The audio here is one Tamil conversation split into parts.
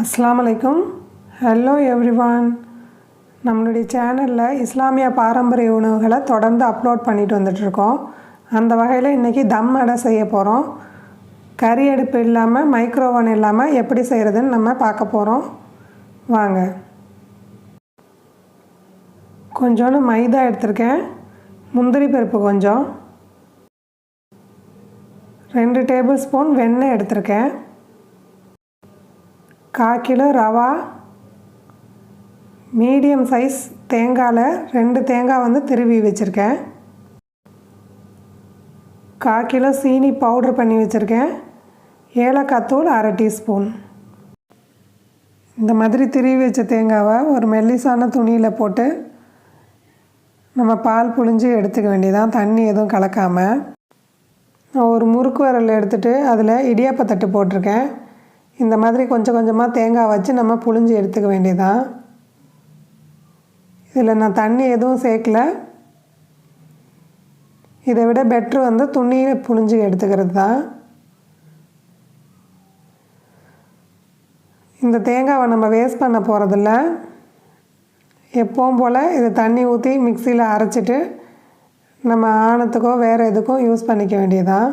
அஸ்லாம் அலைக்கும் ஹலோ எவ்ரிவான் நம்மளுடைய சேனலில் இஸ்லாமிய பாரம்பரிய உணவுகளை தொடர்ந்து அப்லோட் பண்ணிட்டு வந்துட்ருக்கோம் அந்த வகையில் இன்றைக்கி தம் அடை செய்ய போகிறோம் கறி அடுப்பு இல்லாமல் மைக்ரோவன் இல்லாமல் எப்படி செய்கிறதுன்னு நம்ம பார்க்க போகிறோம் வாங்க. கொஞ்சோண்டு மைதா எடுத்திருக்கேன். முந்திரி பருப்பு கொஞ்சம். ரெண்டு டேபிள் ஸ்பூன் வெண்ணெய் எடுத்திருக்கேன். கால் கிலோ ரவா மீடியம் சைஸ் தேங்காயில் ரெண்டு தேங்காய் வந்து திருவி வச்சுருக்கேன். கால் கிலோ சீனி பவுட்ரு பண்ணி வச்சுருக்கேன். ஏலக்காய் தூள் அரை டீஸ்பூன். இந்த மாதிரி திருவி வச்ச தேங்காவை ஒரு மெல்லிசான துணியில் போட்டு நம்ம பால் புழிஞ்சு எடுத்துக்க வேண்டியதான் தண்ணி எதுவும் கலக்காமல் நான் ஒரு முறுக்கு வரல் எடுத்துகிட்டு அதில் இடியாப்பத்தட்டு போட்டிருக்கேன். இந்த மாதிரி கொஞ்சம் கொஞ்சமாக தேங்காய் வச்சு நம்ம புழிஞ்சு எடுத்துக்க வேண்டியதான் இதில் நான் தண்ணி எதுவும் சேர்க்கல. இதை விட பெட்ரு வந்து துணியில் புழிஞ்சு எடுத்துக்கிறது தான் இந்த தேங்காவை நம்ம வேஸ்ட் பண்ண போகிறதில்ல எப்பவும் போல் இது தண்ணி ஊற்றி மிக்சியில் அரைச்சிட்டு நம்ம ஆணத்துக்கோ வேறு எதுக்கும் யூஸ் பண்ணிக்க வேண்டியதான்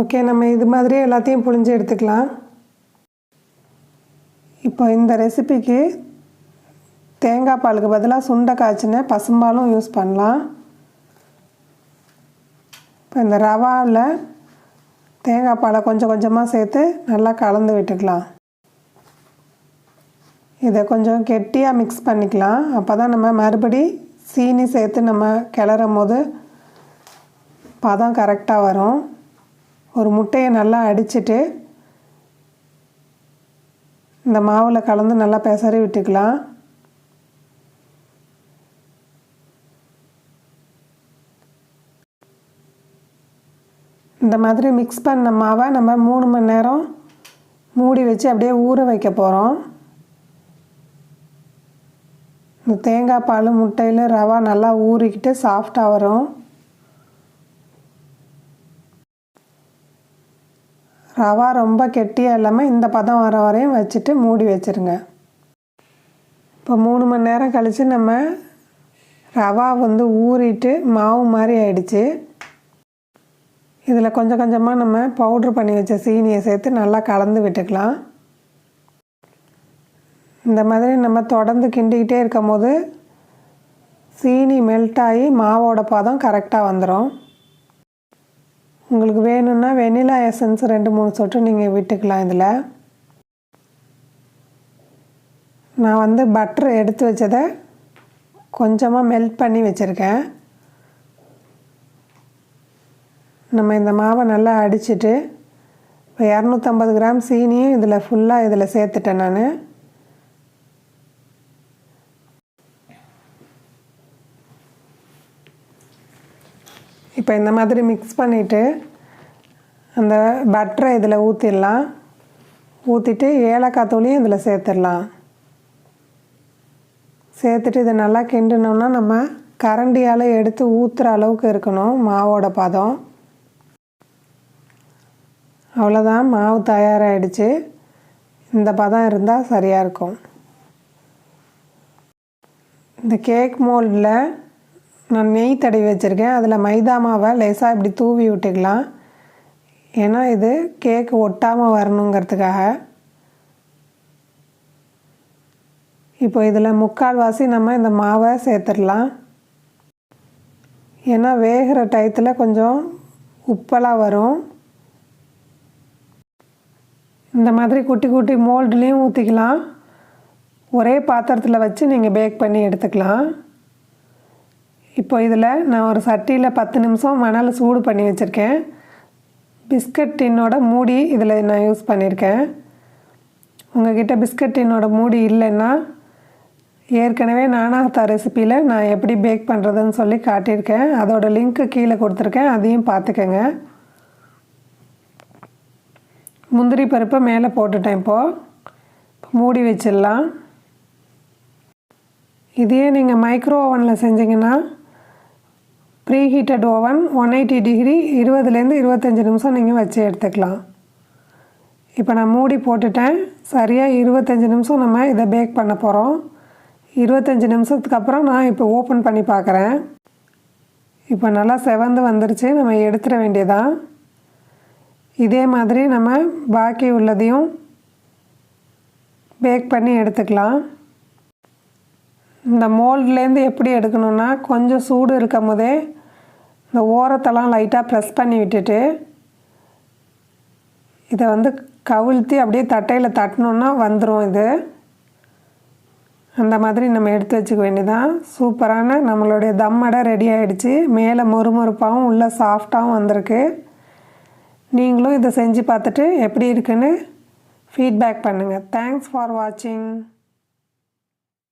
ஓகே நம்ம இது மாதிரியே எல்லாத்தையும் புழிஞ்சு எடுத்துக்கலாம். இப்போ இந்த ரெசிபிக்கு தேங்காய் பாலுக்கு பதிலாக சுண்டை காய்ச்சின பசும்பாலும் யூஸ் பண்ணலாம். இப்போ இந்த ரவாவில் தேங்காய் பாலை கொஞ்சம் கொஞ்சமாக சேர்த்து நல்லா கலந்து விட்டுக்கலாம். இதை கொஞ்சம் கெட்டியாக மிக்ஸ் பண்ணிக்கலாம். அப்போ தான் நம்ம மறுபடி சீனி சேர்த்து நம்ம கிளறும் போது பதம் கரெக்டாக வரும். ஒரு முட்டையை நல்லா அடிச்சுட்டு இந்த மாவில் கலந்து நல்லா பெசறி விட்டுக்கலாம். இந்த மாதிரி மிக்ஸ் பண்ண மாவை நம்ம மூணு மணி நேரம் மூடி வச்சு அப்படியே ஊற வைக்க போகிறோம் இந்த தேங்காய் பால் முட்டையில் ரவா நல்லா ஊறிக்கிட்டு சாஃப்டாக வரும். ரவா ரொம்ப கெட்டியாக இல்லாமல் இந்த பதம் வர வரையும் வச்சுட்டு மூடி வச்சுருங்க. இப்போ மூணு மணி நேரம் கழித்து நம்ம ரவா வந்து ஊறிட்டு மாவு மாதிரி ஆயிடுச்சு. இதில் கொஞ்சம் கொஞ்சமாக நம்ம பவுட்ரு பண்ணி வச்ச சீனியை சேர்த்து நல்லா கலந்து விட்டுக்கலாம். இந்த மாதிரி நம்ம தொடர்ந்து கிண்டிக்கிட்டே இருக்கும் போது சீனி மெல்ட் ஆகி மாவோட பதம் கரெக்டாக வந்துடும் உங்களுக்கு வேணும்னா வெனிலா எசன்ஸ் ரெண்டு மூணு சொட்டு நீங்கள் விட்டுக்கலாம் இதில். நான் வந்து பட்டர் எடுத்து வச்சதை கொஞ்சமாக மெல்ட் பண்ணி வச்சுருக்கேன். நம்ம இந்த மாவை நல்லா அடிச்சுட்டு இப்போ இரநூத்தம்பது கிராம் சீனியும் இதில் ஃபுல்லாக இதில் சேர்த்துட்டேன் நான். இப்போ இந்த மாதிரி மிக்ஸ் பண்ணிவிட்டு அந்த பட்டரை இதில் ஊற்றிடலாம் ஊற்றிட்டு ஏலக்காய் தூளியும் இதில் சேர்த்துடலாம். சேர்த்துட்டு இதை நல்லா கிண்டினோம்னா நம்ம கரண்டியால் எடுத்து ஊற்றுற அளவுக்கு இருக்கணும் மாவோட பதம். அவ்வளோதான் மாவு தயாராகிடுச்சு இந்த பதம் இருந்தால் சரியாக இருக்கும். இந்த கேக் மோல்டில் நான் நெய் தடவி வச்சுருக்கேன். அதில் மைதா மாவை லேசாக இப்படி தூவி விட்டுக்கலாம். ஏன்னா இது கேக் ஒட்டாமல் வரணுங்கிறதுக்காக. இப்போ இதில் முக்கால்வாசி நம்ம இந்த மாவை சேர்த்துடலாம். ஏன்னா வேகிற டயத்தில் கொஞ்சம் உப்பெல்லாம் வரும். இந்த மாதிரி குட்டி குட்டி மோல்டுலேயும் ஊற்றிக்கலாம் ஒரே பாத்திரத்தில் வச்சு நீங்கள் பேக் பண்ணி எடுத்துக்கலாம். இப்போ இதில் நான் ஒரு சட்டியில் பத்து நிமிஷம் மணல் சூடு பண்ணி வச்சுருக்கேன். பிஸ்கட் டின்னோட மூடி இதில் நான் யூஸ் பண்ணியிருக்கேன். உங்கள்கிட்ட பிஸ்கட் டின்னோட மூடி இல்லைன்னா ஏற்கனவே நானாகத்தா ரெசிப்பியில் நான் எப்படி பேக் பண்ணுறதுன்னு சொல்லி காட்டியிருக்கேன். அதோட லிங்க்கு கீழே கொடுத்துருக்கேன். அதையும் பார்த்துக்கங்க. முந்திரி பருப்பை மேலே போட்டுட்டேன் இப்போது மூடி வச்சிடலாம். இதையே நீங்கள் மைக்ரோ ஓவனில் செஞ்சிங்கன்னா pre heated oven one eighty degree இருபதுலேருந்து இருபத்தஞ்சி நிமிஷம் நீங்கள் வச்சு எடுத்துக்கலாம். இப்போ நான் மூடி போட்டுட்டேன். சரியாக இருபத்தஞ்சி நிமிஷம் நம்ம இதை பேக் பண்ண போகிறோம் இருபத்தஞ்சி நிமிஷத்துக்கு அப்புறம் நான் இப்போ ஓப்பன் பண்ணி பார்க்குறேன் இப்போ நல்லா செவந்து வந்துருச்சு. நம்ம எடுத்துட வேண்டியதான் இதே மாதிரி நம்ம பாக்கி உள்ளதையும் பேக் பண்ணி எடுத்துக்கலாம். இந்த மோல்ட்லேருந்து எப்படி எடுக்கணுன்னா கொஞ்சம் சூடு இருக்கும் போதே இந்த ஓரத்தெல்லாம் லைட்டாக ப்ரெஸ் பண்ணி விட்டுட்டு இதை வந்து கவிழ்த்தி அப்படியே தட்டையில் தட்டினோன்னா வந்துடும் இது. அந்த மாதிரி நம்ம எடுத்து வச்சுக்க வேண்டியதான் சூப்பரான நம்மளுடைய தம்மடை ரெடி ஆகிடுச்சு மேலே மொறுமொறுப்பாகவும் உள்ளே சாஃப்டாகவும் வந்திருக்கு. நீங்களும் இதை செஞ்சு பார்த்துட்டு எப்படி இருக்குன்னு ஃபீட்பேக் பண்ணுங்கள் தேங்க்ஸ் ஃபார் வாட்சிங்